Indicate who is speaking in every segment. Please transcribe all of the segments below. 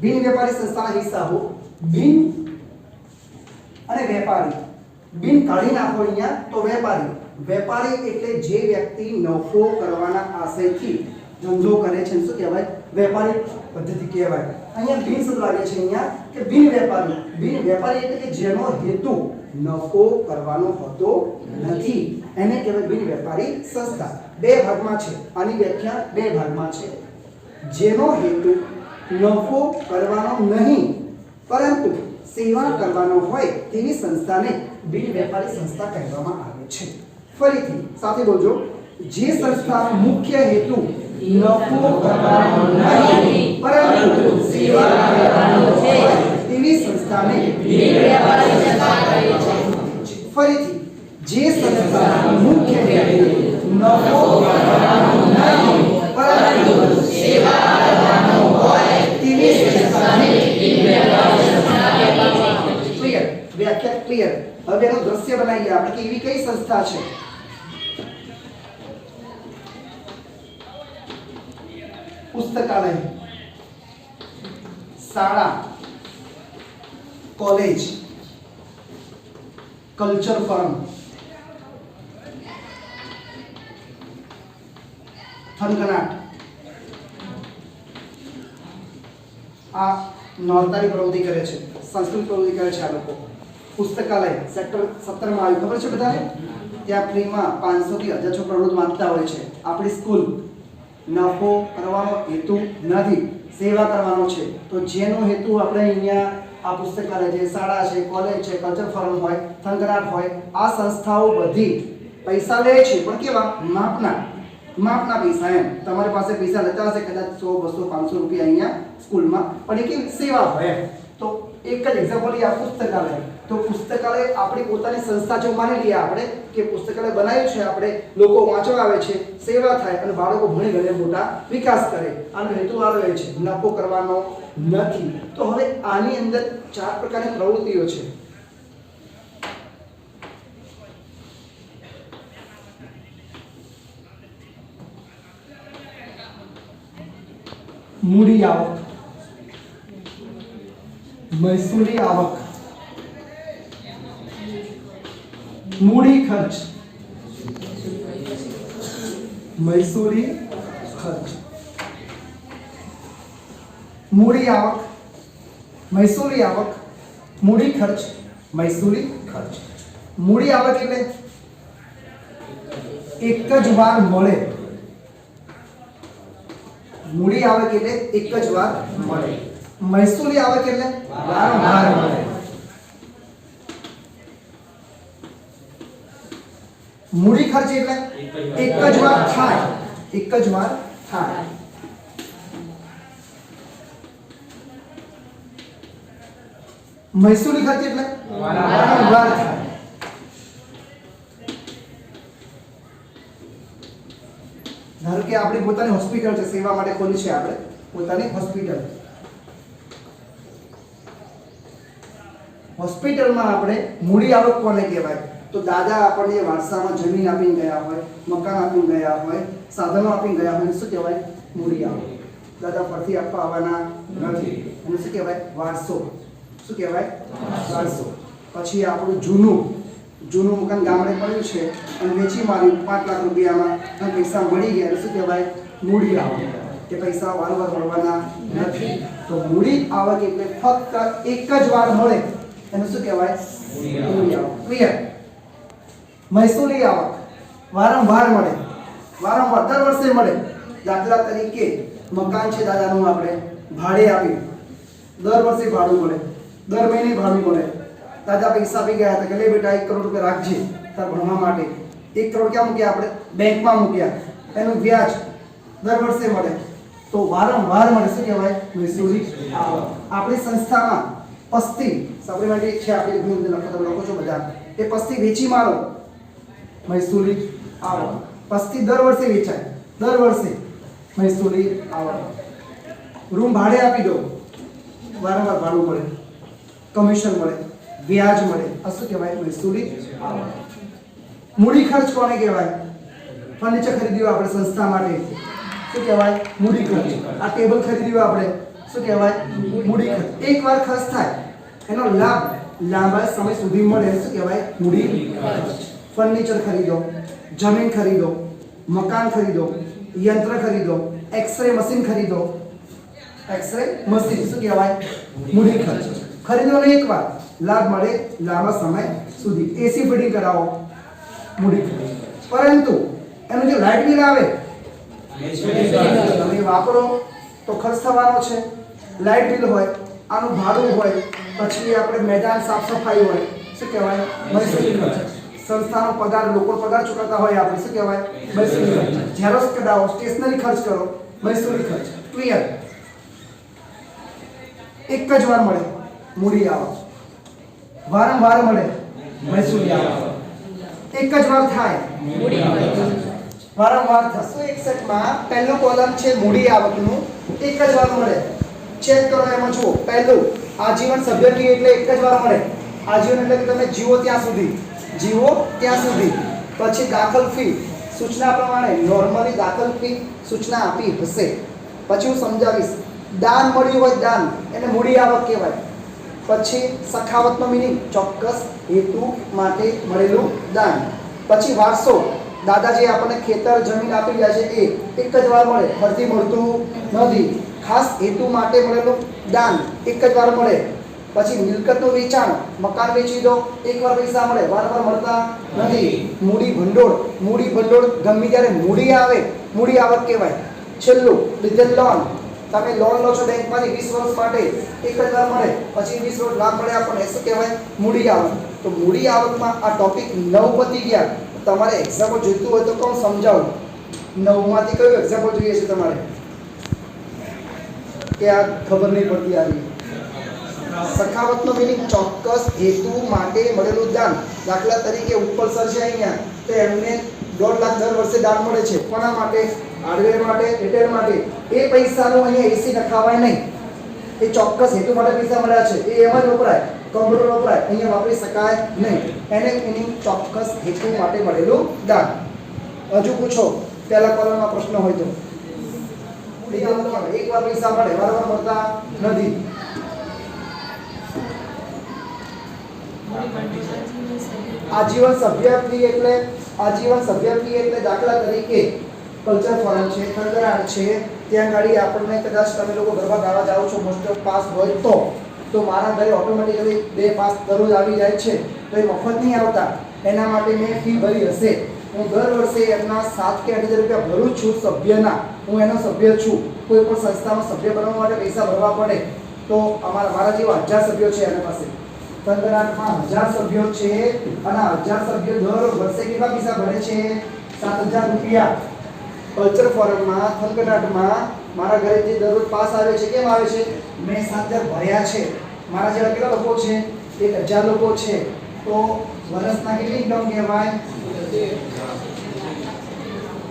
Speaker 1: બિન વેપારી સંસ્થાના હિસ્સાઓ, બિન અને વેપારી. બિન કાઢી નાખો અહીંયા તો વેપારી. વેપારી એટલે જે વ્યક્તિ નફો કરવાના આશયથી ધંધો કરે છે, શું કહેવાય? વેપારી પદ્ધતિ કહેવાય. અહીંયા બિન શબ્દ લાગે છે અહીંયા કે બિન વેપારી. બિન વેપારી એટલે કે જેનો હેતુ નફો કરવાનો હોતો નથી. એને કહેવાય બિન વેપારી સંસ્થા. બે ભાગમાં છે. આની વ્યાખ્યા બે ભાગમાં છે. જેનો હેતુ નફો કરવાનો નહીં. પરંતુ સેવા કરવાનો હોય તેવી સંસ્થાને બિન વેપારી સંસ્થા કહેવામાં આવે છે. ફરીથી સાથે બોલજો. જે સંસ્થાનો મુખ્ય હેતુ નફો કરવાનો નહીં, પરંતુ સેવા કરવાનો છે. તેવી સંસ્થાને
Speaker 2: બિન વેપારી સંસ્થા કહે છે.
Speaker 1: ફરીથી, જે સંસ્થાનો મુખ્ય હેતુ નફો કરવાનો નહીં, પરંતુ ક્લિયર હવે એનું દ્રશ્ય બનાવીએ આપણે કે એવી કઈ સંસ્થા છે? પુસ્તકાલય. શાળા. કોલેજ. Culture firm. થનગનાટ. આ નોરતાની પ્રવૃત્તિ કરે છે. સંસ્કૃત પ્રવૃત્તિ કરે છે આ લોકો. પુસ્તકાલય, સેક્ટર સત્તરમાં આવ્યું. ખબર છે બધાને? ત્યાં ફ્રીમાં પાંચસોથી હજાર છો રોજ વાંચતા હોય છે. આપણી સ્કૂલ નફો કરવાનો હેતુ નથી, સેવા કરવાનો છે. તો જેનો હેતુ આપણે અહીંયા આ પુસ્તકાલય છે, શાળા છે, કોલેજ છે, કલ્ચર ફોરમ હોય થનગનાટ હોય, આ સંસ્થાઓ બધી પૈસા લે છે. પણ કેવા? માપના. માપના પૈસા એમ. તમારી પાસે પૈસા લેતા હશે, કદાચ સો, બસો, પાંચસો રૂપિયા અહીંયા સ્કૂલમાં. પણ એ કેવી સેવા હોય તો એક જ એક્ઝામ્પલ આ પુસ્તકાલય. તો પુસ્તકાલય આપણી પોતાની સંસ્થા જો માની લઈએ આપણે કે પુસ્તકાલય બનાવ્યું છે, આપણે લોકો વાંચવા આવે છે, સેવા થાય અને બાળકો ભણી ગણે મોટા વિકાસ કરે. આનો હેતુ આ એ છે, નફો કરવાનો નથી. તો હવે આની અંદર ચાર પ્રકારની પ્રવૃત્તિઓ છે. મૂડી આવક. મહેસૂલી આવક. મૂડી ખર્ચ. મૈસૂરી ખર્ચ. મૂડી આવક. મૈસૂરી આવક. મૂડી ખર્ચ. મૈસૂરી ખર્ચ. મૂડી આવક એટલે એક જ વાર મળે. મૂડી આવક એટલે એક જ વાર મળે. મહેસૂલી આવક એટલે વારંવાર મળે. મૂડી ખર્ચ એટલે એક જ વાર. થાય. એક જ વાર થાય. મહેસૂલી ખર્ચ એટલે વારંવાર થાય. ધારો કે આપણી પોતાની હોસ્પિટલ છે સેવા માટે ખોલી છે આપણે પોતાની હોસ્પિટલ. હોસ્પિટલમાં આપણે મૂડી આવક કોને કહેવાય? તો દાદા આપણને વારસામાં જમીન આપીને ગયા હોય, મકાન આપીને ગયા હોય, સાધનો આપીને ગયા હોય શું કહેવાય? મૂડી આવે દાદા પરથી આપવા આવવાના નથી. એને શું કહેવાય? વારસો. શું કહેવાય? વારસો. પછી આપણું જૂનું જૂનું મકાન ગામડે પડ્યું છે, અને વેચી માર્યું. પાંચ લાખ રૂપિયામાં પૈસા મળી ગયા. શું કહેવાય? મૂડી આવે કે પૈસા વારંવાર મળવાના નથી. તો મૂડી આવક એટલે ફક્ત એક જ વાર મળે. એને શું કહેવાય? મૂડી આવક ક્લિયર મહેસૂલી આવક વારંવાર મળે. વારંવાર દર વર્ષે મળે. દાખલા તરીકે મકાન છે દાદાનું આપણે ભાડે આપ્યું દર વર્ષે ભાડું મળે. દર મહિને ભાડું મળે. દાદા પૈસા આપી ગયા હતા કે લે બેટા, એક કરોડ રૂપિયા રાખજે તાર ભણવા માટે. એક કરોડ ક્યાં મૂક્યા આપણે? બેંકમાં મૂક્યા. એનું વ્યાજ દર વર્ષે મળે. તો વારંવાર મળે. શું કહેવાય? મહેસૂલી આવક. આપણી સંસ્થામાં પસ્તી સપ્લિમેન્ટરી છે, આપણી લખો, તમે લખો છો બધા. એ પસ્તી વેચી મારો. મહેસૂલી આવક પસ્તી દર વર્ષે વેચાય. દર વર્ષે મહેસૂલી આવક રૂમ ભાડે આપી દો વારંવાર ભાડું મળે. કમિશન મળે. વ્યાજ મળે. આ શું કહેવાય? મહેસૂલી આવક મૂડી ખર્ચ કોને કહેવાય? ફર્નિચર ખરીદ્યું આપણે સંસ્થા માટે. શું કહેવાય? મૂડી ખર્ચ. આ ટેબલ ખરીદ્યું આપણે. શું કહેવાય? મૂડી ખર્ચ. એકવાર ખર્ચ થાય. એનો લાભ લાંબા સમય સુધી મળે. શું કહેવાય? મૂડી ફર્નિચર ખરીદો, જમીન ખરીદો, મકાન ખરીદો, યંત્ર ખરીદો એક્સરે મશીન ખરીદો. એક્સરે મશીન શું કહેવાય? મૂડી ખર્ચ. ખરીદો ને એકવાર લાભ મળે લાંબા સમય સુધી. એસી ફિટિંગ કરાવો. મૂડી ખર્ચ. પરંતુ એનું જે લાઇટ બિલ આવે, તમે વાપરો તો ખર્ચ થવાનો છે. લાઇટ બિલ હોય, આનું ભાડું હોય, પછી આપણે મેદાન સાફ સફાઈ હોય, શું કહેવાય? મહેસૂલી ખર્ચ. સંસ્થાનો પગાર, લોકો પગાર ચૂકવતા હોય, આપણે શું કહેવાય? મહેસૂલી ખર્ચ. ઝેરોક્સ કઢાવો સ્ટેશનરી ખર્ચ કરો, મહેસૂલી ખર્ચ. ક્લિયર? એક જ વાર મળે, મૂડી આવક વારંવાર મળે, મહેસૂલી આવક એક જ વાર થાય, મૂડી વારંવાર થશે. એકસઠમાં પહેલો કોલમ છે મૂડી આવકનું. એક જ વાર મળે. ચેક કરો એમાં, જુઓ. પહેલું આજીવન સભ્ય એટલે એક જ વાર મળે. આજીવન એટલે કે તમે જીવો ત્યાં સુધી. જીવો ત્યાં સુધી. પછી દાખલ ફી સૂચના પ્રમાણે નોર્મલી દાખલ ફી સૂચના આપી હશે. પછી હું સમજાવીશ. દાન મળ્યું હોય દાન, એને મૂડી આવક કહેવાય. પછી સખાવતનો મિનિંગ ચોક્કસ હેતુ માટે મળેલું દાન. પછી વારસો. દાદાજી આપણને ખેતર જમીન આપી રહ્યા છે. એ એક જ વાર મળે, ફરતી મળતું નથી. ખાસ હેતુ માટે મળેલું દાન, એક જ વાર મળે. પછી મિલકતનું વેચાણ, મકાન વેચી દો, એકવાર પૈસા મળે, વારંવાર મળતા નથી. મૂડી ભંડોળ મૂડી ભંડોળ ગમે ત્યારે મૂડી આવે, મૂડી આવક કહેવાય. છેલ્લું, લીધેલ લોન તમે લોન લો છો બેંકમાંથી વીસ વર્ષ માટે, એક વાર મળે, પછી વીસ વર્ષ ના મળે આપણને શું કહેવાય? મૂડી આવક. તો મૂડી આવકમાં આ ટોપિક નવ પતી ગયા. તમારે એક્ઝામ્પલ જોઈતું હોય તો કોણ સમજાવું. નવમાંથી કયું એક્ઝામ્પલ જોઈએ છે તમારે? કે આ ખબર નહીં પડતી આવી. સખાવતનો મિનિંગ ચોક્કસ હેતુ માટે મળેલું દાન. દાખલા તરીકે ઉપર સર છે અહીંયા. તો એમને દોઢ લાખ દર વર્ષે દાન મળે છે. કોના માટે? હાર્ડવેર માટે રિટેલ માટે. એ પૈસાનું અહીંયા એસી નખાવાય નહીં. એ ચોક્કસ હેતુ માટે પૈસા મળ્યા છે. એ એમાં જ વપરાય. કમ્પ્યુટર વપરાય. અહીંયા વાપરી શકાય નહીં. એને મિનિંગ ચોક્કસ હેતુ માટે મળેલું દાન. હજુ પૂછો. પહેલા કોલમમાં પ્રશ્ન હોય તો. એકવાર પૈસા મળે. વારંવાર મળતા નથી. આજીવન સભ્યત્વી એટલે આજીવન સભ્યત્વી એટલે દાખલા તરીકે કલ્ચર ફોરમ છે ખરગરાટ છે, ત્યાં ગાડી આપણને કદાચ તમે લોકો ગરબા ગાવા જાઓ છો મોસ્ટ ઓફ પાસ હોય તો તો મારા ઘરે ઓટોમેટિકલી બે પાસ દરરોજ આવી જાય છે. તો એ મફત નહીં આવતા. એના માટે મેં ફી ભરી હશે. હું દર વર્ષે એમના સાત કે આઠ હજાર રૂપિયા ભરું છું સભ્યના. હું એનો સભ્ય છું. કોઈ પણ સંસ્થામાં સભ્ય બનવા માટે પૈસા ભરવા પડે. તો અમારા, મારા જેવા હજાર સભ્યો છે એના પાસે. તંગરાટમાં હજાર સભ્યો છે અને હજાર સભ્યો દર વર્ષે કેટલા પૈસા ભરે છે? સાત હજાર રૂપિયા. કલ્ચર ફોરમમાં થલકનાટમાં મારા ઘરે જે દરરોજ પાસ આવે છે, કેમ આવે છે? મેં સાત હજાર ભર્યા છે. મારા જેવા કેટલા લોકો છે? એક હજાર લોકો છે. તો વર્ષના કેટલી ઇન્કમ કહેવાય?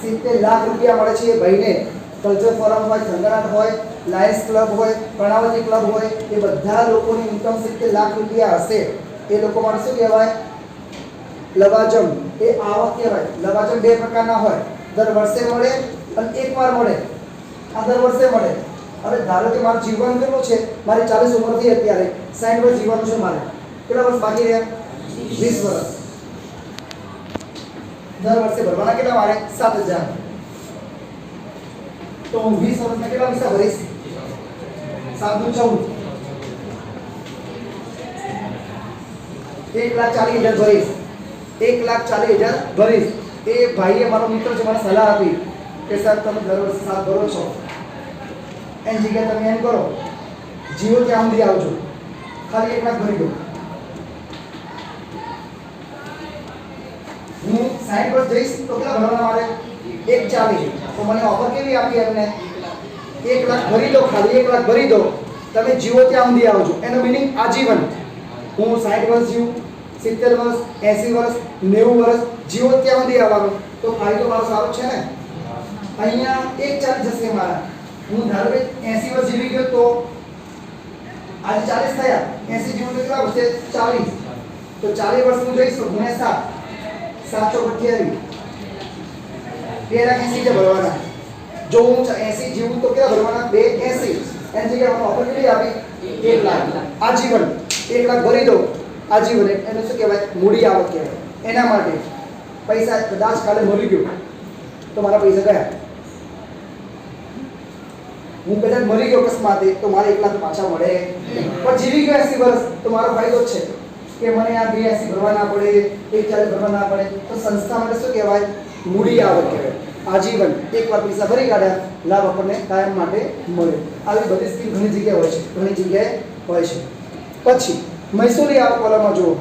Speaker 1: સિત્તેર લાખ રૂપિયા મળે છે એ ભાઈને. કલ્ચર ફોરમ હોય થંગરાટ હોય લાયન્સ ક્લબ હોય કર્ણાવતી ક્લબ હોય, એ બધા લોકોની ઇન્કમ સિત્તેર લાખ રૂપિયા હશે. એ લોકો માટે શું કહેવાય? લવાજમ. એ આવક કહેવાય. લવાજમ બે પ્રકારના હોય. દર વર્ષે મળે અને એકવાર મળે. આ દર વર્ષે મળે. હવે ધારો કે મારું જીવન કેટલું છે? મારી ચાલીસ ઉંમરથી અત્યારે. સાઠ વર્ષ જીવવાનું છે મારે. કેટલા વર્ષ બાકી રહ્યા? વીસ વર્ષ. દર વર્ષે ભરવાના કેટલા મારે? સાત હજાર. તો હું વીસ વર્ષના કેટલા પૈસા ભરીશ? સાત ચૌદ. એક લાખ ચાલીસ હજાર ભરીશ. એક લાખ ચાલીસ હજાર ભરીશ. એ ભાઈએ મારો મિત્ર છે, મને સલાહ આપી કે સાહેબ, તમે દર વર્ષે સાત ભરો છો. એની જગ્યાએ તમે એમ કરો, જીઓ ત્યાં સુધી આવજો. ખાલી એક લાખ ભરી દો હું સાઈઠ વર્ષ જઈશ તો કેટલા ભરવાના મારે? એક ચાલીસ. તો મને ઓફર કેવી આપી એમને? એક લાખ ભરી દો, ખાલી એક લાખ ભરી દો. તમે જીવો ત્યાં સુધી આવજો. એનો મિનિંગ આજીવન. હું સાઠ વર્ષ જીવું, સિત્તેર વર્ષ, એંસી વર્ષ, નેવું વર્ષ, જીવો ત્યાં સુધી આવવાનું. તો ફાયદો મારો સારો છે ને? અહીંયા એક ચાલીસ જશે મારા. હું ધારો કે એંસી વર્ષ જીવી ગયો તો આજે ચાલીસ થયા. એંસી જીવું તો કેટલા વર્ષે? ચાલીસ. તો ચાલીસ વર્ષ હું જઈશ ગુણ્યા સાત. સાતસો અઠ્યાવીસ. બે લાખ એંસી છે ભરવાના. જો હું એંસી જીવું તો કેટલા ભરવાના બે એંસી એની જગ્યાએ ઓફર કેટલી આપી એક લાખ આજીવન એક લાખ ભરી દો આજીવન એને શું કહેવાય મૂડી આવક કહેવાય એના માટે પૈસા કદાચ કાલે મળી ગયો તો મારા પૈસા ગયા હું કદાચ મરી ગયો અકસ્માતે તો મારે એક લાખ પાછા મળે પણ જીવી ગયો એસી વર્ષ તો મારો ફાયદો જ છે કે મને આ બે એસી ભરવા ના પડે એક ચાલીસ ભરવા ના પડે તો સંસ્થા માટે શું કહેવાય મૂડી આવક કહેવાય આજીવન. એકવાર પૈસા ભરી કાઢ્યા, લાભ આપણને કાયમ માટે મળે. આવી બધી સ્કીમ ઘણી જગ્યાએ હોય છે, ઘણી જગ્યાએ હોય છે. પછી મહેસૂલી આવક વાળામાં જુઓ.